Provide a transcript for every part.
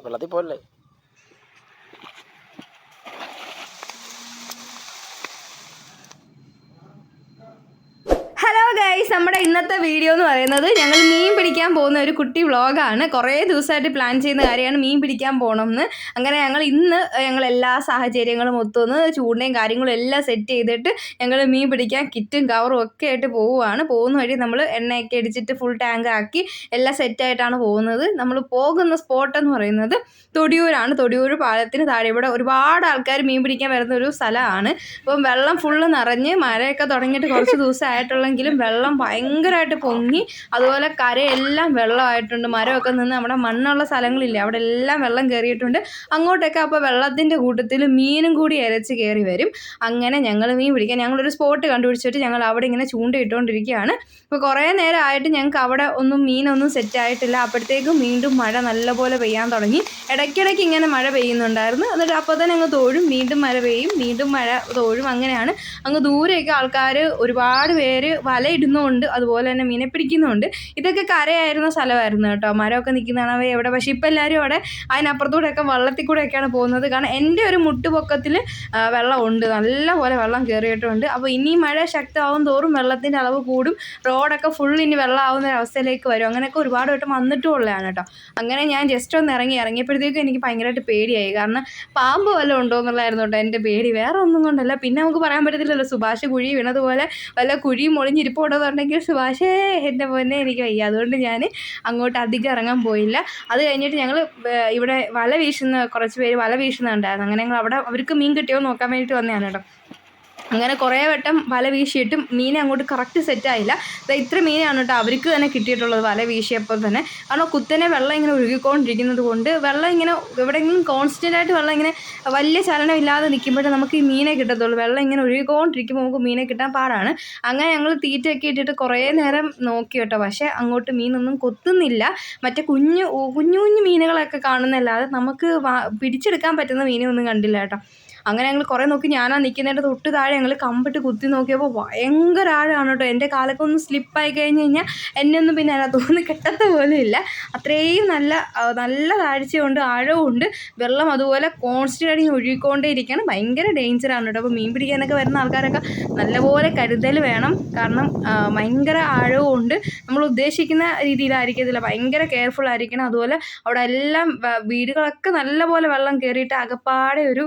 വെള്ളത്തിൽ പോകല്ലേ ഗൈസ് നമ്മുടെ ഇന്നത്തെ വീഡിയോ എന്ന് പറയുന്നത് ഞങ്ങൾ മീൻ പിടിക്കാൻ പോകുന്ന ഒരു കുട്ടി വ്ളോഗാണ്. കുറേ ദിവസമായിട്ട് പ്ലാൻ ചെയ്യുന്ന കാര്യമാണ് മീൻ പിടിക്കാൻ പോകണമെന്ന് അങ്ങനെ ഞങ്ങൾ ഇന്ന് ഞങ്ങൾ എല്ലാ സാഹചര്യങ്ങളും ഒത്തുനിന്ന് ചൂണ്ടയും കാര്യങ്ങളും എല്ലാം സെറ്റ് ചെയ്തിട്ട് ഞങ്ങൾ മീൻ പിടിക്കാൻ കിറ്റും കവറും ഒക്കെ ആയിട്ട് പോവുകയാണ് പോകുന്ന വഴി നമ്മൾ എണ്ണയൊക്കെ അടിച്ചിട്ട് ഫുൾ ടാങ്ക് ആക്കി എല്ലാം സെറ്റായിട്ടാണ് പോകുന്നത്. നമ്മൾ പോകുന്ന സ്പോട്ട് എന്ന് പറയുന്നത് തൊടിയൂരാണ്. തൊടിയൂർ പാലത്തിന് താഴെ ഇവിടെ ഒരുപാട് ആൾക്കാർ മീൻ പിടിക്കാൻ വരുന്ന ഒരു സ്ഥലമാണ്. അപ്പം വെള്ളം ഫുള്ള് നിറഞ്ഞ് മഴയൊക്കെ തുടങ്ങിയിട്ട് കുറച്ച് ദിവസമായിട്ടുള്ളെങ്കിലും വെള്ളം ഭയങ്കരമായിട്ട് പൊങ്ങി അതുപോലെ കരയെല്ലാം വെള്ളമായിട്ടുണ്ട്. മരമൊക്കെ നിന്ന് നമ്മുടെ മണ്ണുള്ള സ്ഥലങ്ങളില്ലേ അവിടെ എല്ലാം വെള്ളം കയറിയിട്ടുണ്ട്. അങ്ങോട്ടൊക്കെ അപ്പോൾ വെള്ളത്തിന്റെ കൂട്ടത്തിൽ മീനും കൂടി ഇരച്ച് കയറി വരും. അങ്ങനെ ഞങ്ങൾ മീൻ പിടിക്കാൻ ഞങ്ങളൊരു സ്പോട്ട് കണ്ടുപിടിച്ചിട്ട് ഞങ്ങൾ അവിടെ ഇങ്ങനെ ചൂണ്ടയിട്ടുകൊണ്ടിരിക്കുകയാണ് ഇപ്പോൾ കുറേ നേരമായിട്ട് ഞങ്ങൾക്ക് അവിടെ ഒന്നും മീനൊന്നും സെറ്റ് ആയിട്ടില്ല. അപ്പോഴത്തേക്കും വീണ്ടും മഴ നല്ലപോലെ പെയ്യാൻ തുടങ്ങി. ഇടയ്ക്കിടയ്ക്ക് ഇങ്ങനെ മഴ പെയ്യുന്നുണ്ടായിരുന്നു. എന്നിട്ട് അപ്പോൾ തന്നെ അങ്ങ് തോഴും. വീണ്ടും മഴ പെയ്യും. വീണ്ടും മഴ തോഴും. അങ്ങനെയാണ്. അങ്ങ് ദൂരെയൊക്കെ ആൾക്കാർ ഒരുപാട് പേര് വലയിടുന്നുമുണ്ട് അതുപോലെ തന്നെ മീനെ പിടിക്കുന്നുമുണ്ട്. ഇതൊക്കെ കരയായിരുന്ന സ്ഥലമായിരുന്നു കേട്ടോ. മരമൊക്കെ നിൽക്കുന്നതാണ് അവ എവിടെ. പക്ഷേ ഇപ്പം എല്ലാവരും അവിടെ അതിനപ്പുറത്തൂടെയൊക്കെ വള്ളത്തിൽ കൂടെയൊക്കെയാണ് പോകുന്നത്. കാരണം എന്റെ ഒരു മുട്ടുപൊക്കത്തിൽ വെള്ളമുണ്ട്. നല്ലപോലെ വെള്ളം കയറിയിട്ടുണ്ട്. അപ്പോൾ ഇനി മഴ ശക്തമാവും തോറും വെള്ളത്തിന്റെ അളവ് കൂടും. റോഡൊക്കെ ഫുൾ ഇനി വെള്ളമാവുന്ന ഒരു അവസ്ഥയിലേക്ക് വരും. അങ്ങനെയൊക്കെ ഒരുപാട് വട്ടം വന്നിട്ടും ഉള്ളതാണ് കേട്ടോ. അങ്ങനെ ഞാൻ ജസ്റ്റ് ഒന്ന് ഇറങ്ങി ഇറങ്ങിയപ്പോഴത്തേക്കും എനിക്ക് ഭയങ്കരമായിട്ട് പേടിയായി. കാരണം പാമ്പ് വല്ലതും ഉണ്ടോ എന്നുള്ളതായിരുന്നു കേട്ടോ എന്റെ പേടി. വേറെ ഒന്നും കൊണ്ടല്ല. പിന്നെ നമുക്ക് പറയാൻ പറ്റത്തില്ലല്ലോ. സുഭാഷ് കുഴി വീണതുപോലെ വല്ല കുഴിയും ഒളിഞ്ഞിരിപ്പുണ്ടെന്നുണ്ടെങ്കിൽ സുഭാഷേ എന്റെ പൊന്നെ എനിക്ക് വയ്യ. അതുകൊണ്ട് ഞാൻ അങ്ങോട്ട് അധികം ഇറങ്ങാൻ പോയില്ല. അത് കഴിഞ്ഞിട്ട് ഞങ്ങൾ ഇവിടെ വല വീശുന്ന കുറച്ച് പേര് വല വീശുന്നുണ്ടായിരുന്നു. അങ്ങനെ ഞങ്ങൾ അവിടെ അവർക്ക് മീൻ കിട്ടിയോ നോക്കാൻ വേണ്ടിയിട്ട് വന്നതാണ് കേട്ടോ. അങ്ങനെ കുറേ വട്ടം വല വീശിയിട്ടും മീനെ അങ്ങോട്ട് കറക്റ്റ് സെറ്റായില്ല ഇത്ര മീനാണ് കേട്ടോ അവർക്ക് തന്നെ കിട്ടിയിട്ടുള്ളത് വല വീശിയപ്പോൾ തന്നെ. കാരണം കുത്തനെ വെള്ളം ഇങ്ങനെ ഒഴുകിക്കൊണ്ടിരിക്കുന്നത് കൊണ്ട് വെള്ളം ഇങ്ങനെ എവിടെയെങ്കിലും കോൺസ്റ്റന്റ് ആയിട്ട് വെള്ളം ഇങ്ങനെ വലിയ ചലനം ഇല്ലാതെ നിൽക്കുമ്പോഴേ നമുക്ക് ഈ മീനെ കിട്ടത്തുള്ളൂ. വെള്ളം ഇങ്ങനെ ഒഴുകിക്കൊണ്ടിരിക്കുമ്പോൾ നമുക്ക് മീനെ കിട്ടാൻ പാടാണ്. അങ്ങനെ ഞങ്ങൾ തീറ്റയൊക്കെ ഇട്ടിട്ട് കുറേ നേരം നോക്കി കേട്ടോ. പക്ഷേ അങ്ങോട്ട് മീനൊന്നും കൊത്തുന്നില്ല. മറ്റേ കുഞ്ഞു കുഞ്ഞു കുഞ്ഞു മീനുകളൊക്കെ കാണുന്നല്ലാതെ നമുക്ക് പിടിച്ചെടുക്കാൻ പറ്റുന്ന മീനൊന്നും കണ്ടില്ല കേട്ടോ. അങ്ങനെ ഞങ്ങൾ കുറേ നോക്കി ഞാനാ നിൽക്കുന്നതിന്റെ തൊട്ട് താഴെ ഞങ്ങൾ കമ്പിട്ട് കുത്തി നോക്കിയപ്പോൾ ഭയങ്കര ആഴമാണ് കേട്ടോ എന്റെ കാലൊക്കെ ഒന്ന് സ്ലിപ്പായി കഴിഞ്ഞ് കഴിഞ്ഞാൽ എന്നെ ഒന്നും പിന്നെ അതിനകത്തൊന്നും കെട്ടത്ത പോലും ഇല്ല അത്രയും നല്ല നല്ല താഴ്ചയുണ്ട് ആഴവുമുണ്ട് വെള്ളം അതുപോലെ കോൺസ്റ്റന്റ് ആയിട്ട് ഒഴുകിക്കൊണ്ടേ ഇരിക്കുകയാണ് ഭയങ്കര ആണ് കേട്ടോ അപ്പോൾ മീൻ പിടിക്കാനൊക്കെ വരുന്ന ആൾക്കാരൊക്കെ നല്ലപോലെ കരുതൽ വേണം. കാരണം ഭയങ്കര ആഴവുമുണ്ട് നമ്മൾ ഉദ്ദേശിക്കുന്ന രീതിയിലായിരിക്കത്തില്ല. ഭയങ്കര കെയർഫുൾ ആയിരിക്കണം. അതുപോലെ അവിടെ എല്ലാം വീടുകളൊക്കെ നല്ലപോലെ വെള്ളം കയറിയിട്ട് അകപ്പാടെ ഒരു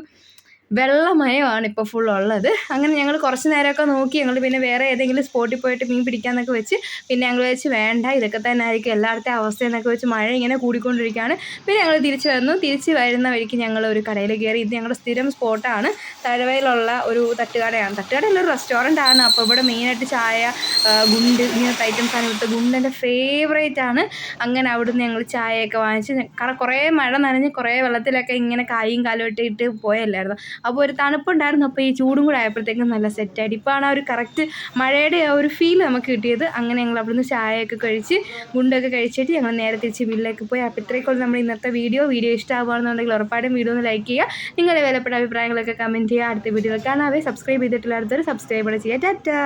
വെള്ളമയമാണ് ഇപ്പോൾ ഫുൾ ഉള്ളത്. അങ്ങനെ ഞങ്ങൾ കുറച്ച് നേരമൊക്കെ നോക്കി ഞങ്ങൾ പിന്നെ വേറെ ഏതെങ്കിലും സ്പോട്ടിൽ പോയിട്ട് മീൻ പിടിക്കാമെന്നൊക്കെ വെച്ച് പിന്നെ ഞങ്ങൾ വെച്ച് വേണ്ട ഇതൊക്കെ തന്നെ ആയിരിക്കും എല്ലായിടത്തെ അവസ്ഥ എന്നൊക്കെ വെച്ച് മഴ ഇങ്ങനെ കൂടിക്കൊണ്ടിരിക്കുകയാണ്. പിന്നെ ഞങ്ങൾ തിരിച്ചു വരുന്നു തിരിച്ച് വരുന്ന വഴിക്ക് ഞങ്ങൾ ഒരു കടയിൽ കയറി ഇത് ഞങ്ങളുടെ സ്ഥിരം സ്പോട്ടാണ്. തഴവയിലുള്ള ഒരു തട്ടുകടയാണ്. തട്ടുകടയിൽ ഒരു റെസ്റ്റോറന്റ് ആണ്. അപ്പോൾ ഇവിടെ മെയിനായിട്ട് ചായ ഗുണ്ട് ഇങ്ങനത്തെ ഐറ്റംസ് ആണ് ഇവിടുത്തെ ഗുണ്ട് എന്റെ ഫേവറേറ്റ് ആണ്. അങ്ങനെ അവിടുന്ന് ഞങ്ങൾ ചായയൊക്കെ വാങ്ങിച്ച് കാരണം കുറേ മഴ നനഞ്ഞ് കുറേ വെള്ളത്തിലൊക്കെ ഇങ്ങനെ കായും കാലും ഇട്ട് പോയല്ലായിരുന്നു? അപ്പോൾ ഒരു തണുപ്പുണ്ടായിരുന്നു അപ്പോൾ ഈ ചൂടും കൂടെ ആയപ്പോഴത്തേക്കും നല്ല സെറ്റായിട്ട് ഇപ്പോൾ ആണ് ആ ഒരു കറക്റ്റ് മഴയുടെ ആ ഒരു ഫീൽ നമുക്ക് കിട്ടിയത്. അങ്ങനെ ഞങ്ങൾ അവിടുന്ന് ചായയൊക്കെ കഴിച്ച് ഗുണ്ടൊക്കെ കഴിച്ചിട്ട് ഞങ്ങൾ നേരെ തിരിച്ച് വീട്ടിലേക്ക് പോയി. അപ്പോൾ ഇത്രയൊക്കെ നമ്മൾ ഇന്നത്തെ വീഡിയോ വീഡിയോ ഇഷ്ടമാകുകയാണെന്നുണ്ടെങ്കിൽ ഉറപ്പായിട്ടും വീഡിയോ ഒന്ന് ലൈക്ക് ചെയ്യുക. നിങ്ങളുടെ വിലപ്പെട്ട അഭിപ്രായങ്ങളൊക്കെ കമന്റ് ചെയ്യുക. അടുത്ത വീഡിയോ കാണാവേ. സബ്സ്ക്രൈബ് ചെയ്തിട്ടുള്ള അടുത്തൊരു സബ്സ്ക്രൈബ് ചെയ്യുക. ടാറ്റാ